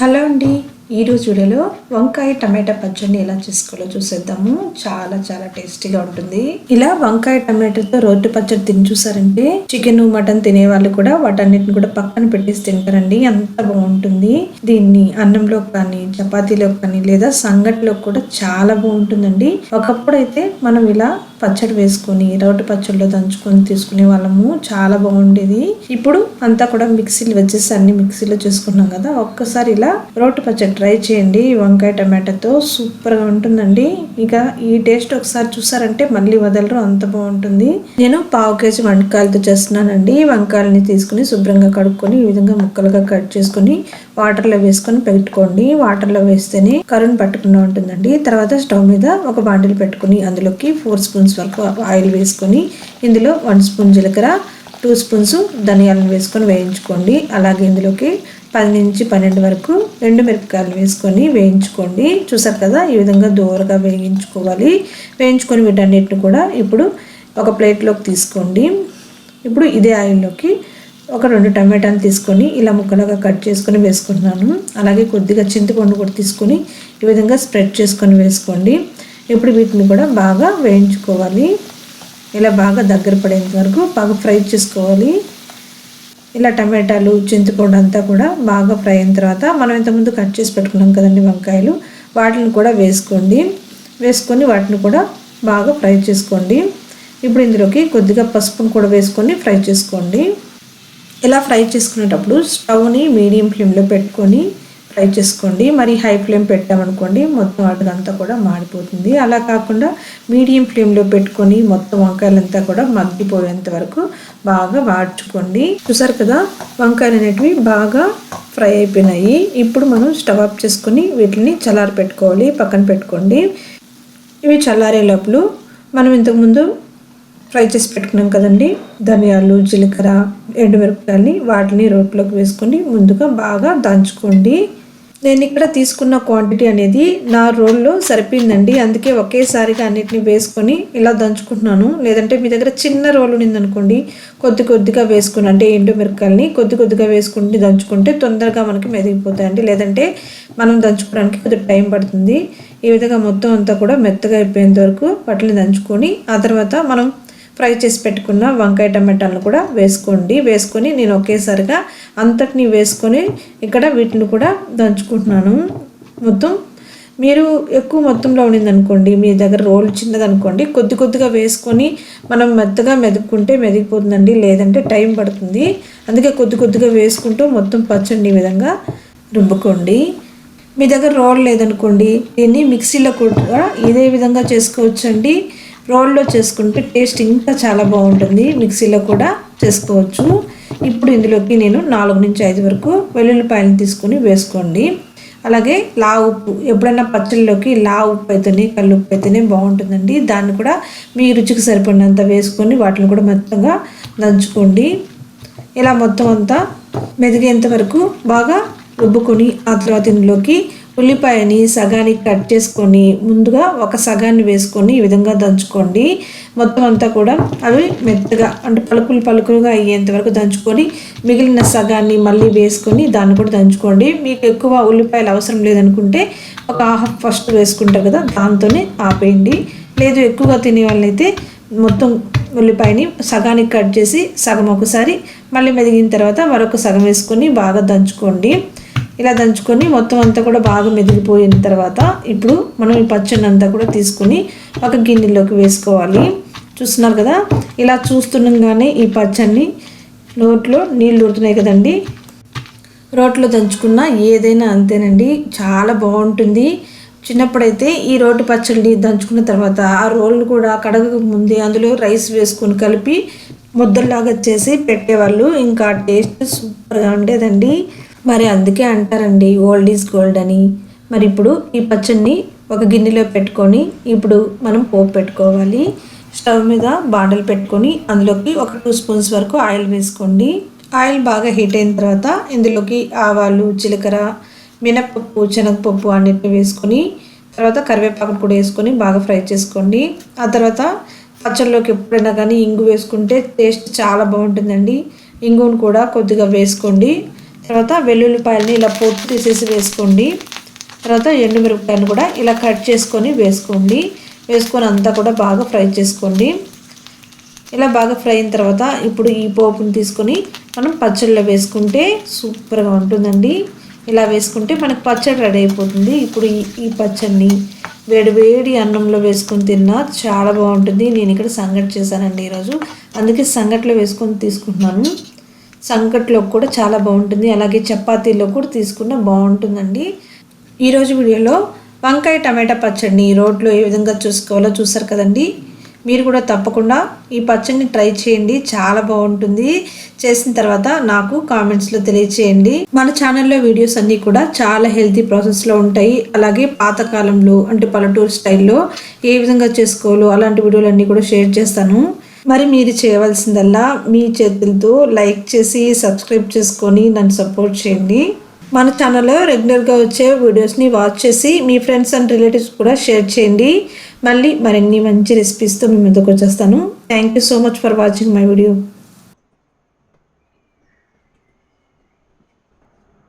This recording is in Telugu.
హలో అండి. ఈరోజు వీడియోలో వంకాయ టమాటా పచ్చడిని ఎలా చేసుకోవాలో చూసేద్దాము. చాలా చాలా టేస్టీగా ఉంటుంది. ఇలా వంకాయ టమాటాతో రోడ్డు పచ్చడి తిని చూసారంటే చికెన్ మటన్ తినే వాళ్ళు కూడా వాటన్నిటిని కూడా పక్కన పెట్టేసి తింటారండి. అంత బాగుంటుంది. దీన్ని అన్నంలో కానీ చపాతీలో కానీ లేదా సంగటిలో కూడా చాలా బాగుంటుందండి. ఒకప్పుడు అయితే మనం ఇలా పచ్చడి వేసుకొని రోటి పచ్చడిలో దంచుకొని తీసుకునే వాళ్ళము. చాలా బాగుండేది. ఇప్పుడు అంతా కూడా మిక్సీలు వచ్చేసి అన్ని మిక్సీలో చేసుకున్నాం కదా. ఒక్కసారి ఇలా రోటి పచ్చడి ట్రై చేయండి. వంకాయ టమాటాతో సూపర్గా ఉంటుందండి. ఇక ఈ టేస్ట్ ఒకసారి చూసారంటే మళ్ళీ వదలరు. అంత బాగుంటుంది. నేను పావు కేజీ వంకాయలతో చేస్తున్నానండి. వంకాయలని తీసుకుని శుభ్రంగా కడుక్కొని ఈ విధంగా ముక్కలుగా కట్ చేసుకొని వాటర్లో వేసుకొని పెట్టుకోండి. వాటర్లో వేస్తేనే కరుణ్ పట్టకుండా ఉంటుందండి. తర్వాత స్టవ్ మీద ఒక బాండిల్ పెట్టుకుని అందులోకి ఫోర్ స్పూన్స్ వరకు ఆయిల్ వేసుకొని ఇందులో వన్ స్పూన్ జీలకర్ర టూ స్పూన్స్ ధనియాలను వేసుకొని వేయించుకోండి. అలాగే ఇందులోకి పది నుంచి పన్నెండు వరకు రెండు మిరపకాయలు వేసుకొని వేయించుకోండి. చూసారు కదా ఈ విధంగా దూరగా వేయించుకోవాలి. వేయించుకొని వీటన్నిటిని కూడా ఇప్పుడు ఒక ప్లేట్లోకి తీసుకోండి. ఇప్పుడు ఇదే ఆయిల్లోకి ఒక రెండు టమాటాలు తీసుకొని ఇలా ముక్కలుగా కట్ చేసుకొని వేసుకుంటున్నాను. అలాగే కొద్దిగా చింతపండు కూడా తీసుకొని ఈ విధంగా స్ప్రెడ్ చేసుకొని వేసుకోండి. ఇప్పుడు వీటిని కూడా బాగా వేయించుకోవాలి. ఇలా బాగా దగ్గర పడేంత వరకు బాగా ఫ్రై చేసుకోవాలి. ఇలా టమాటాలు చింతపండు అంతా కూడా బాగా ఫ్రై అయిన తర్వాత మనం ఇంతకుముందు కట్ చేసి పెట్టుకున్నాం కదండి వంకాయలు వాటిని కూడా వేసుకోండి. వేసుకొని వాటిని కూడా బాగా ఫ్రై చేసుకోండి. ఇప్పుడు ఇందులోకి కొద్దిగా పసుపును కూడా వేసుకొని ఫ్రై చేసుకోండి. ఇలా ఫ్రై చేసుకునేటప్పుడు స్టవ్ని మీడియం ఫ్లేమ్లో పెట్టుకొని ఫ్రై చేసుకోండి. మరి హై ఫ్లేమ్ పెట్టామనుకోండి మొత్తం అటుకంతా కూడా మాడిపోతుంది. అలా కాకుండా మీడియం ఫ్లేమ్లో పెట్టుకొని మొత్తం వంకాయలంతా కూడా మగ్గిపోయేంత వరకు బాగా వాడ్చుకోండి. చూసారు కదా వంకాయలు అనేటివి బాగా ఫ్రై అయిపోయినాయి. ఇప్పుడు మనం స్టవ్ ఆఫ్ చేసుకొని వీటిని చల్లారి పెట్టుకోవాలి పక్కన పెట్టుకోండి. ఇవి చల్లారే లోపల మనం ఇంతకుముందు ఫ్రై చేసి పెట్టుకున్నాం కదండి ధనియాలు జీలకర్ర ఎండుమిరపకాయలని వాటిని రోట్లోకి వేసుకొని ముందుగా బాగా దంచుకోండి. నేను ఇక్కడ తీసుకున్న క్వాంటిటీ అనేది నా రోల్లో సరిపోయిందండి. అందుకే ఒకేసారిగా అన్నిటిని వేసుకొని ఇలా దంచుకుంటున్నాను. లేదంటే మీ దగ్గర చిన్న రోల్ ఉందనుకోండి కొద్ది కొద్దిగా వేసుకుని అంటే ఎండు మిరపకాయలని కొద్ది కొద్దిగా వేసుకుంటే దంచుకుంటే తొందరగా మనకి మెదిగిపోతాయండి. లేదంటే మనం దంచుకోవడానికి కొద్దిగా టైం పడుతుంది. ఈ విధంగా మొత్తం అంతా కూడా మెత్తగా అయిపోయేంత వరకు వాటిని దంచుకొని ఆ తర్వాత మనం ఫ్రై చేసి పెట్టుకున్న వంకాయ టమాటాలను కూడా వేసుకోండి. వేసుకొని నేను ఒకేసారిగా అంతటిని వేసుకొని ఇక్కడ వీటిని కూడా దంచుకుంటున్నాను. మొత్తం మీరు ఎక్కువ మొత్తంలో ఉండింది అనుకోండి మీ దగ్గర రోల్ చిన్నదనుకోండి కొద్ది కొద్దిగా వేసుకొని మనం మెత్తగా మెదుక్కుంటే మెదిగిపోతుందండి లేదంటే టైం పడుతుంది. అందుకే కొద్ది కొద్దిగా వేసుకుంటూ మొత్తం పచ్చండి ఈ విధంగా రుబ్బుకోండి. మీ దగ్గర రోల్ లేదనుకోండి దీన్ని మిక్సీలో కూడా ఇదే విధంగా చేసుకోవచ్చండి. రోల్లో చేసుకుంటే టేస్ట్ ఇంకా చాలా బాగుంటుంది. మిక్సీలో కూడా చేసుకోవచ్చు. ఇప్పుడు ఇందులోకి నేను నాలుగు నుంచి ఐదు వరకు వెల్లుల్లిపాయలను తీసుకొని వేసుకోండి. అలాగే లా ఉప్పు ఎప్పుడైనా పచ్చళ్ళలోకి లా ఉప్పు అయితేనే కళ్ళు ఉప్పు అయితేనే బాగుంటుందండి. దాన్ని కూడా మీ రుచికి సరిపడినంత వేసుకొని వాటిని కూడా మొత్తంగా దంచుకోండి ఇలా మొత్తం అంతా మెదిగేంత వరకు బాగా రుబ్బుకొని ఆ తర్వాత ఇందులోకి ఉల్లిపాయని సగానికి కట్ చేసుకొని ముందుగా ఒక సగాన్ని వేసుకొని ఈ విధంగా దంచుకోండి. మొత్తం అంతా కూడా అవి మెత్తగా అంటే పలుకులు పలుకులుగా అయ్యేంత వరకు దంచుకొని మిగిలిన సగాన్ని మళ్ళీ వేసుకొని దాన్ని కూడా దంచుకోండి. మీకు ఎక్కువ ఉల్లిపాయలు అవసరం లేదనుకుంటే ఒక హాఫ్ ఫస్ట్ వేసుకుంటారు కదా దాంతోనే ఆపేయండి. లేదు ఎక్కువగా తినే వాళ్ళైతే మొత్తం ఉల్లిపాయని సగానికి కట్ చేసి సగం ఒకసారి మళ్ళీ మెదిగిన తర్వాత మరొక సగం వేసుకొని బాగా దంచుకోండి. ఇలా దంచుకొని మొత్తం అంతా కూడా బాగా మెదిలిపోయిన తర్వాత ఇప్పుడు మనం ఈ పచ్చడి అంతా కూడా తీసుకొని ఒక గిన్నెలోకి వేసుకోవాలి. చూస్తున్నారు కదా? ఇలా చూస్తుండగానే ఈ పచ్చడిని నోట్లో నీళ్ళు ఉడుతున్నాయి కదండి. రోట్లో దంచుకున్న ఏదైనా అంతేనండి. చాలా బాగుంటుంది. చిన్నప్పుడైతే ఈ రోటి పచ్చడి దంచుకున్న తర్వాత ఆ రోళ్ళు కూడా కడగక ముందే అందులో రైస్ వేసుకొని కలిపి ముద్దల్లాగా చేసి పెట్టేవాళ్ళు. ఇంకా టేస్ట్ సూపర్గా ఉండేదండి. మరి అందుకే అంటారండి ఓల్డ్ ఈజ్ గోల్డ్ అని. మరి ఇప్పుడు ఈ పచ్చడిని ఒక గిన్నెలో పెట్టుకొని ఇప్పుడు మనం పోపు పెట్టుకోవాలి. స్టవ్ మీద బాండలు పెట్టుకొని అందులోకి ఒక టూ స్పూన్స్ వరకు ఆయిల్ వేసుకోండి. ఆయిల్ బాగా హీట్ అయిన తర్వాత ఇందులోకి ఆవాలు జీలకర్ర మినప్పప్పు శనగపప్పు అన్నిటిని వేసుకొని తర్వాత కరివేపాకు కూడా వేసుకొని బాగా ఫ్రై చేసుకోండి. ఆ తర్వాత పచ్చళ్ళలోకి ఎప్పుడైనా కానీ ఇంగు వేసుకుంటే టేస్ట్ చాలా బాగుంటుందండి. ఇంగును కూడా కొద్దిగా వేసుకోండి. తర్వాత వెల్లుల్లిపాయలని ఇలా పొట్టు తీసేసి వేసుకోండి. తర్వాత ఎండుమిరపకాయలు కూడా ఇలా కట్ చేసుకొని వేసుకోండి. వేసుకొని అంతా కూడా బాగా ఫ్రై చేసుకోండి. ఇలా బాగా ఫ్రై అయిన తర్వాత ఇప్పుడు ఈ పోపుని తీసుకొని మనం పచ్చడిలో వేసుకుంటే సూపర్గా ఉంటుందండి. ఇలా వేసుకుంటే మనకు పచ్చడి రెడీ అయిపోతుంది. ఇప్పుడు ఈ ఈ పచ్చడిని వేడి వేడి అన్నంలో వేసుకొని తిన్నా చాలా బాగుంటుంది. నేను ఇక్కడ సంగటి చేశానండి ఈరోజు. అందుకే సంగట్లో వేసుకొని తీసుకుంటున్నాను. సంకట్లో కూడా చాలా బాగుంటుంది. అలాగే చపాతీలో కూడా తీసుకున్న బాగుంటుందండి. ఈరోజు వీడియోలో వంకాయ టమాటా పచ్చడిని రోడ్లో ఏ విధంగా చూసుకోవాలో చూసారు కదండి. మీరు కూడా తప్పకుండా ఈ పచ్చడిని ట్రై చేయండి. చాలా బాగుంటుంది. చేసిన తర్వాత నాకు కామెంట్స్లో తెలియచేయండి. మన ఛానల్లో వీడియోస్ అన్నీ కూడా చాలా హెల్తీ ప్రాసెస్లో ఉంటాయి. అలాగే పాతకాలంలో అంటే పల్లెటూరు స్టైల్లో ఏ విధంగా చేసుకోవాలో అలాంటి వీడియోలు అన్నీ కూడా షేర్ చేస్తాను. మరి మీరు చేయవలసిందల్లా మీ చేతులతో లైక్ చేసి సబ్స్క్రైబ్ చేసుకొని నన్ను సపోర్ట్ చేయండి. మన ఛానల్లో రెగ్యులర్గా వచ్చే వీడియోస్ని వాచ్ చేసి మీ ఫ్రెండ్స్ అండ్ రిలేటివ్స్ కూడా షేర్ చేయండి. మళ్ళీ మరిన్ని మంచి రెసిపీస్తో మీ ముందుకు వచ్చేస్తాను. Thank you so much for watching my video.